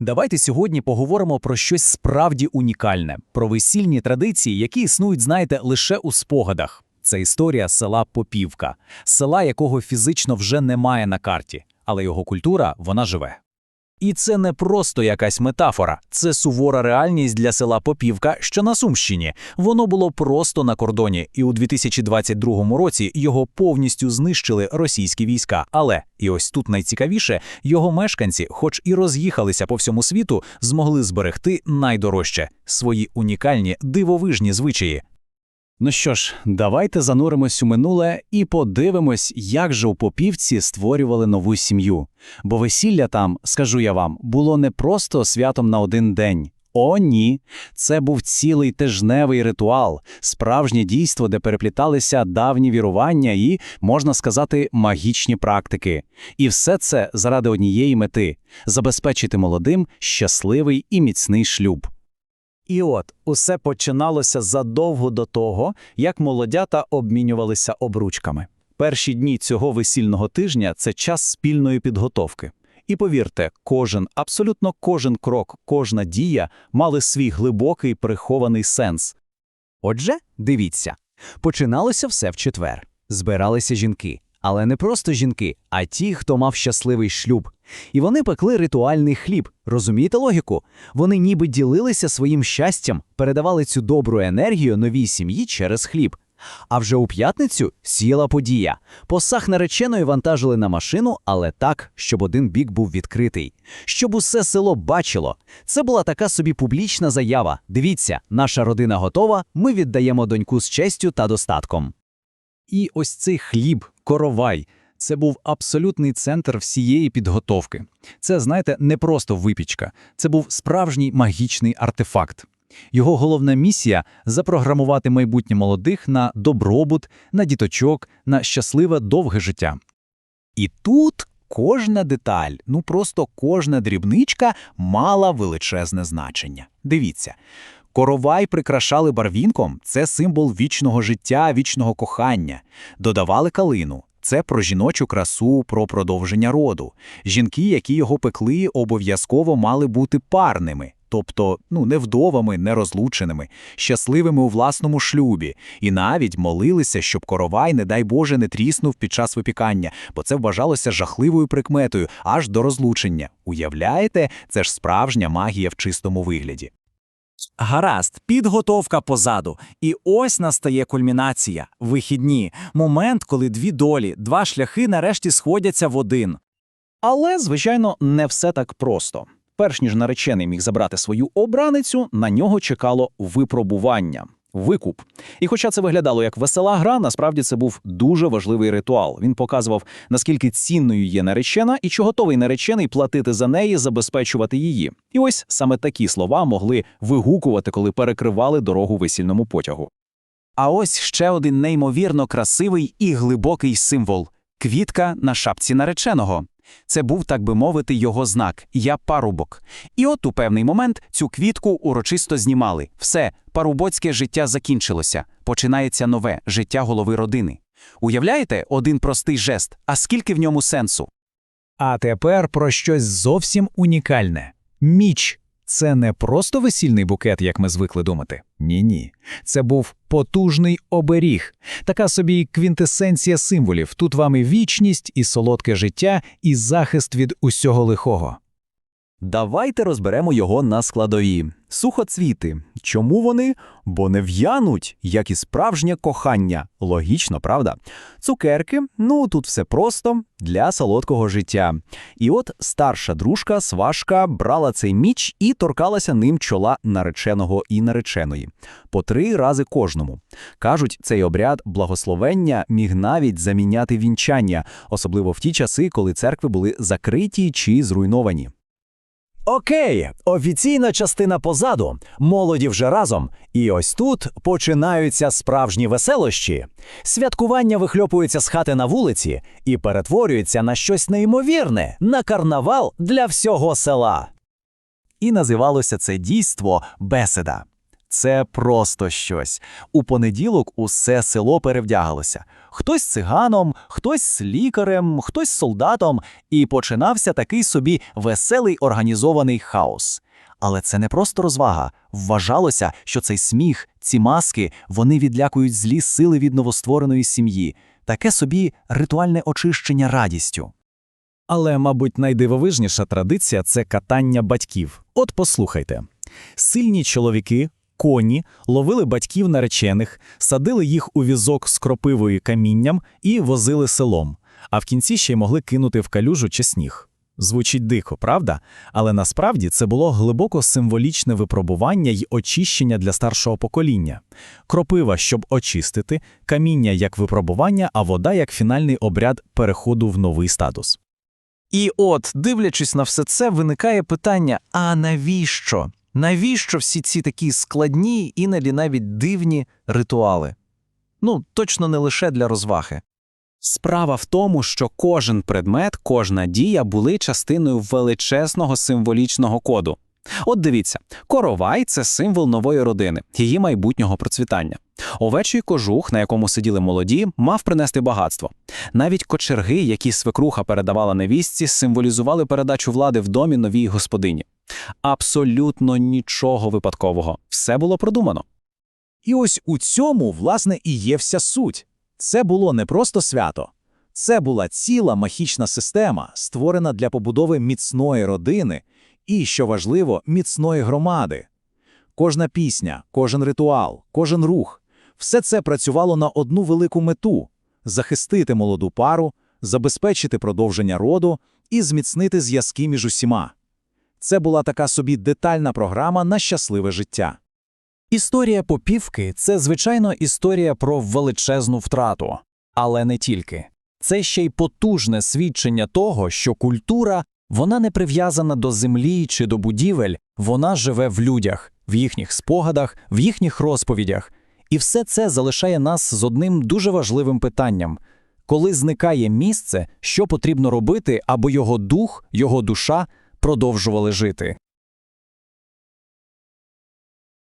Давайте сьогодні поговоримо про щось справді унікальне, про весільні традиції, які існують, знаєте, лише у спогадах. Це історія села Попівка, села, якого фізично вже немає на карті, але його культура вона живе. І це не просто якась метафора, це сувора реальність для села Попівка, що на Сумщині. Воно було просто на кордоні, і у 2022 році його повністю знищили російські війська. Але і ось тут найцікавіше, його мешканці, хоч і роз'їхалися по всьому світу, змогли зберегти найдорожче свої унікальні дивовижні звичаї. Ну що ж, давайте зануримось у минуле і подивимось, як же у Попівці створювали нову сім'ю. Бо весілля там, скажу я вам, було не просто святом на один день. О, ні, це був цілий тижневий ритуал, справжнє дійство, де перепліталися давні вірування і, можна сказати, магічні практики. І все це заради однієї мети забезпечити молодим щасливий і міцний шлюб. І от усе починалося задовго до того, як молодята обмінювалися обручками. Перші дні цього весільного тижня це час спільної підготовки. І повірте, кожен, абсолютно кожен крок, кожна дія мали свій глибокий прихований сенс. Отже, дивіться, починалося все в четвер. Збиралися жінки, але не просто жінки, а ті, хто мав щасливий шлюб. І вони пекли ритуальний хліб. Розумієте логіку? Вони ніби ділилися своїм щастям, передавали цю добру енергію новій сім'ї через хліб. А вже у п'ятницю сіла подія. Посаг нареченої вантажили на машину, але так, щоб один бік був відкритий. Щоб усе село бачило. Це була така собі публічна заява. Дивіться, наша родина готова, ми віддаємо доньку з честю та достатком. І ось цей хліб, коровай, це був абсолютний центр всієї підготовки. Це, знаєте, не просто випічка, це був справжній магічний артефакт. Його головна місія запрограмувати майбутнє молодих на добробут, на діточок, на щасливе довге життя. І тут кожна деталь, ну просто кожна дрібничка мала величезне значення. Дивіться. Коровай прикрашали барвінком це символ вічного життя, вічного кохання. Додавали калину. Це про жіночу красу, про продовження роду. Жінки, які його пекли, обов'язково мали бути парними, тобто ну, не вдовами, щасливими у власному шлюбі, і навіть молилися, щоб коровай, не дай Боже, не тріснув під час випікання, бо це вважалося жахливою прикметою аж до розлучення. Уявляєте, це ж справжня магія в чистому вигляді. Гаразд, підготовка позаду. І ось настає кульмінація, вихідні, момент, коли дві долі, два шляхи нарешті сходяться в один. Але, звичайно, не все так просто. Перш ніж наречений міг забрати свою обраницю, на нього чекало випробування. Викуп. І хоча це виглядало як весела гра, насправді це був дуже важливий ритуал. Він показував, наскільки цінною є наречена і чи готовий наречений платити за неї, забезпечувати її. І ось саме такі слова могли вигукувати, коли перекривали дорогу весільному потягу. А ось ще один неймовірно красивий і глибокий символ квітка на шапці нареченого. Це був, так би мовити, його знак Я парубок. І от у певний момент цю квітку урочисто знімали. Все, парубоцьке життя закінчилося. Починається нове життя голови родини. Уявляєте, один простий жест, а скільки в ньому сенсу? А тепер про щось зовсім унікальне. Міч. Це не просто весільний букет, як ми звикли думати. Ні-ні. Це був потужний оберіг, така собі квінтесенція символів. Тут вам і вічність, і солодке життя, і захист від усього лихого. Давайте розберемо його на складові. Сухоцвіти. Чому вони? Бо не в'януть, як і справжнє кохання. Логічно, правда? Цукерки, ну тут все просто для солодкого життя. І от старша дружка, сважка, брала цей міч і торкалася ним чола нареченого і нареченої. По три рази кожному. Кажуть, цей обряд благословення міг навіть заміняти вінчання, особливо в ті часи, коли церкви були закриті чи зруйновані. Окей, офіційна частина позаду, молоді вже разом. І ось тут починаються справжні веселощі. Святкування вихльопується з хати на вулиці і перетворюється на щось неймовірне, на карнавал для всього села. І називалося це дійство беседа. Це просто щось. У понеділок усе село перевдягалося. Хтось циганом, хтось лікарем, хтось солдатом, і починався такий собі веселий організований хаос. Але це не просто розвага. Вважалося, що цей сміх, ці маски, вони відлякують злі сили від новоствореної сім'ї. Таке собі ритуальне очищення радістю. Але, мабуть, найдивовижніша традиція це катання батьків. От послухайте: сильні чоловіки, коні ловили батьків наречених, садили їх у візок з кропивою камінням і возили селом, а в кінці ще й могли кинути в калюжу чи сніг. Звучить дико, правда? Але насправді це було глибоко символічне випробування й очищення для старшого покоління. Кропива, щоб очистити, каміння як випробування, а вода як фінальний обряд переходу в новий статус. І от, дивлячись на все це, виникає питання: а навіщо? Навіщо всі ці такі складні, іноді навіть дивні ритуали? Ну, точно не лише для розваги. Справа в тому, що кожен предмет, кожна дія були частиною величезного символічного коду. От дивіться, коровай це символ нової родини, її майбутнього процвітання. Овечий кожух, на якому сиділи молоді, мав принести багатство. Навіть кочерги, які свекруха передавала невістці, символізували передачу влади в домі новій господині. Абсолютно нічого випадкового. Все було продумано. І ось у цьому, власне, і є вся суть. Це було не просто свято. Це була ціла магічна система, створена для побудови міцної родини і, що важливо, міцної громади. Кожна пісня, кожен ритуал, кожен рух – все це працювало на одну велику мету – захистити молоду пару, забезпечити продовження роду і зміцнити зв'язки між усіма. Це була така собі детальна програма на щасливе життя. Історія Попівки це, звичайно, історія про величезну втрату. Але не тільки. Це ще й потужне свідчення того, що культура вона не прив'язана до землі чи до будівель, вона живе в людях, в їхніх спогадах, в їхніх розповідях. І все це залишає нас з одним дуже важливим питанням. Коли зникає місце, що потрібно робити, аби його дух, його душа продовжували жити?